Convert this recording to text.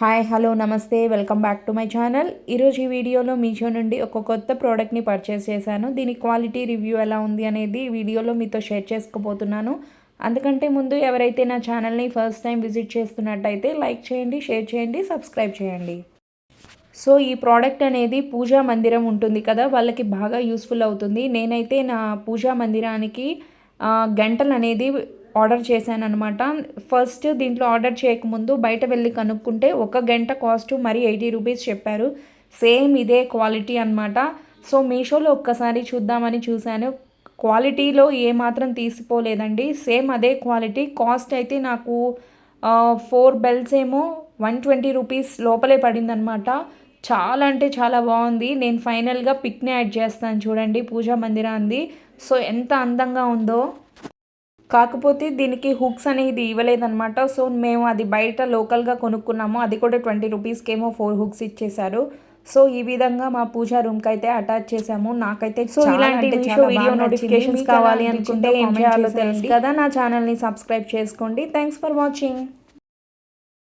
Hi hello namaste welcome back to my channel. ఈరోజు ఈ వీడియోలో మీషో నుండి ఒక కొత్త ప్రోడక్ట్ని పర్చేస్ చేశాను. దీని క్వాలిటీ రివ్యూ ఎలా ఉంది అనేది వీడియోలో మీతో షేర్ చేసుకోబోతున్నాను. అందుకంటే ముందు ఎవరైతే నా ఛానల్ని ఫస్ట్ టైం విజిట్ చేస్తున్నట్టయితే లైక్ చేయండి షేర్ చేయండి సబ్స్క్రైబ్ చేయండి. సో ఈ ప్రోడక్ట్ అనేది పూజా మందిరం ఉంటుంది కదా వాళ్ళకి బాగా యూస్ఫుల్ అవుతుంది. నేనైతే నా పూజా మందిరానికి గంటలు అనేది ఆర్డర్ చేశాను అనమాట ఫస్ట్ దీంట్లో ఆర్డర్ చేయకముందు బయట వెళ్ళి కనుక్కుంటే ఒక గంట కాస్ట్ మరి ఎయిటీ రూపీస్ చెప్పారు. సేమ్ ఇదే క్వాలిటీ అనమాట సో మీషోలో ఒక్కసారి చూద్దామని చూశాను. క్వాలిటీలో ఏమాత్రం తీసిపోలేదండి. సేమ్ అదే క్వాలిటీ. కాస్ట్ అయితే నాకు ఫోర్ బెల్స్ ఏమో వన్ ట్వంటీ రూపీస్ లోపలే పడిందనమాట చాలా అంటే చాలా బాగుంది. నేను ఫైనల్గా పిక్ని యాడ్ చేస్తాను చూడండి పూజా మందిరాంది. సో ఎంత అందంగా ఉందో. కాకపోతే దీనికి హుక్స్ అనేది ఇవ్వలేదన్నమాట. సో మేము అది బయట లోకల్గా కొనుక్కున్నాము. అది కూడా ట్వంటీ రూపీస్కి ఏమో ఫోర్ హుక్స్ ఇచ్చేశారు. సో ఈ విధంగా మా పూజా రూమ్కి అయితే అటాచ్ చేసాము నాకైతే సో ఇలాంటి వీడియో నోటిఫికేషన్స్. కావాలి అనుకుంటే ఏం చేయాలో తెలుసు. కదా. నా ఛానల్ని సబ్స్క్రైబ్ చేసుకోండి. Thanks for watching.